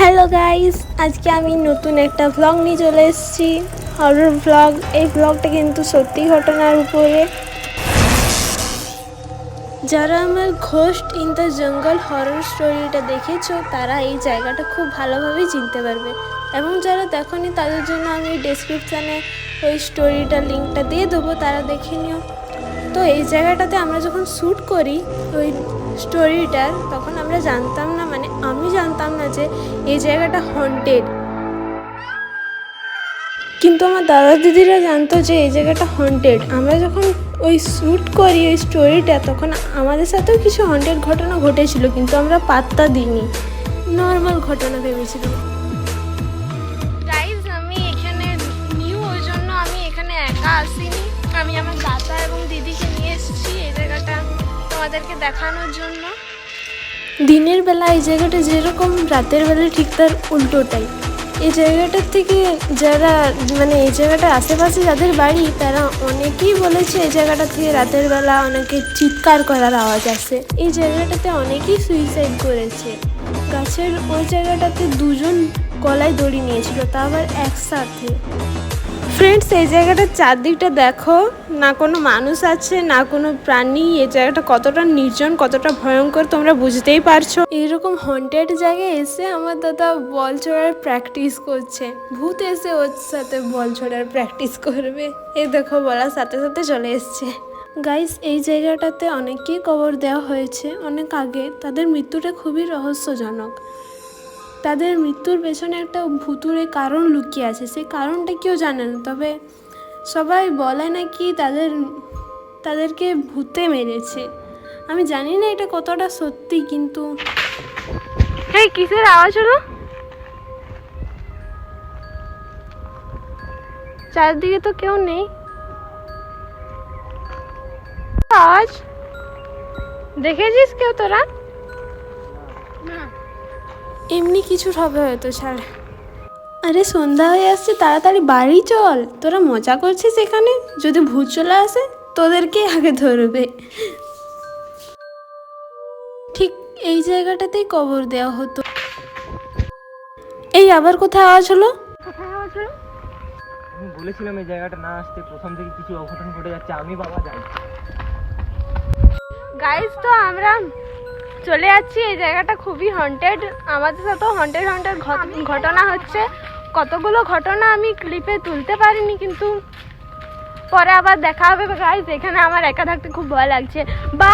Hello guys আজকে আমি নতুন একটা ভ্লগ নিয়ে চলে এসেছি। হরর ভ্লগ এই ভ্লগটা কিন্তু সত্যি ঘটনার উপরে। যারা আমার ghost in the jungle horror স্টোরিটা দেখেছ, তারা এই জায়গাটা খুব ভালোভাবেই চিনতে পারবে। এবং যারা দেখোনি, তাদের জন্য আমি ডেসক্রিপশানে ওই স্টোরিটার লিঙ্কটা দিয়ে দেবো, তারা দেখে নিও। তো এই জায়গাটাতে আমরা যখন শ্যুট করি, ওই স্টোরিটার তখন আমরা জানতাম না মানে আমি জানতাম না যে এই জায়গাটা হন্টেড কিন্তু আমার দাদা দিদিরা জানতো যে এই জায়গাটা হন্টেড আমরা যখন ওই শ্যুট করি, ওই স্টোরিটা তখন আমাদের সাথেও কিছু হন্টেড ঘটনা ঘটেছিল, কিন্তু আমরা পাত্তা দিইনি। নর্মাল ঘটনা ভেবেছিলাম। আমি এখানে একা আসিনি। আমি আমার দাদা এবং দিদিকে তোমাদেরকে দেখানোর জন্য। দিনের বেলা এই জায়গাটা যেরকম, রাতের বেলা ঠিক তার উল্টোটাই। এই জায়গাটার থেকে যারা মানে এই জায়গাটার আশেপাশে যাদের বাড়ি, তারা অনেকেই বলেছে এই জায়গাটা থেকে রাতের বেলা অনেকে চিৎকার করার আওয়াজ আসে। এই জায়গাটাতে অনেকেই সুইসাইড করেছে। গাছের ওই জায়গাটাতে দুজন গলায় দড়ি নিয়েছিল, তা আবার একসাথে ফ্রেন্ডস এই জায়গাটার চারদিকটা দেখো। না কোনো মানুষ আছে, না কোনো প্রাণী। এই জায়গাটা কতটা নির্জন, কতটা ভয়ঙ্কর তোমরা বুঝতেই পারছ। এরকম হন্টেড জায়গায় এসে আমার দাদা বল ছোড়ার প্র্যাকটিস করছে। ভূত এসে ওর সাথে বল ছোড়ার প্র্যাকটিস করবে। এই দেখো বলার সাথে সাথে চলে এসছে। গাইস এই জায়গাটাতে অনেককেই কবর দেওয়া হয়েছে। অনেক আগে তাদের মৃত্যুটা খুবই রহস্যজনক। তাদের মৃত্যুর পেছনে একটা ভুতুরে কারণ লুকিয়ে আছে। সেই কারণটা কেউ জানে না, তবে সবাই বলে নাকি তাদের, তাদেরকে ভূতে মেরেছে। আমি জানি না এটা কতটা সত্যি, কিন্তু হ্যাঁ কিসের আওয়াজ হলো? চারদিকে তো কেউ নেই। আওয়াজ? দেখেছিস কেউ তোরা? এমনি কিছু হবে হয়তো ছাড় আরে সন্ধ্যা হয়ে আসছে তাড়াতাড়ি বাড়ি চল। তোরা মজা করছিস এখানে? যদি ভূত চলে আসে তোদেরকে আগে ধরবে। ঠিক এই জায়গাটাতেই কবর দেওয়া হতো। এই আবার কোথায় আওয়াজ হলো? আমি বলেছিলাম এই জায়গাটা না আসতে প্রথম থেকে কিছু অঘটন ঘটে যাচ্ছে আমি বাবা যাই গাইজ তো আমরা চলে যাচ্ছি, এই জায়গাটা খুবই হন্টেড আমাদের সাথেও হন্টেড হন্টেড ঘটনা হচ্ছে। কতগুলো ঘটনা আমি ক্লিপে তুলতে পারিনি, কিন্তু পরে আবার দেখা হবে। গাইজ এখানে আমার একা থাকতে খুব ভয় লাগছে। বা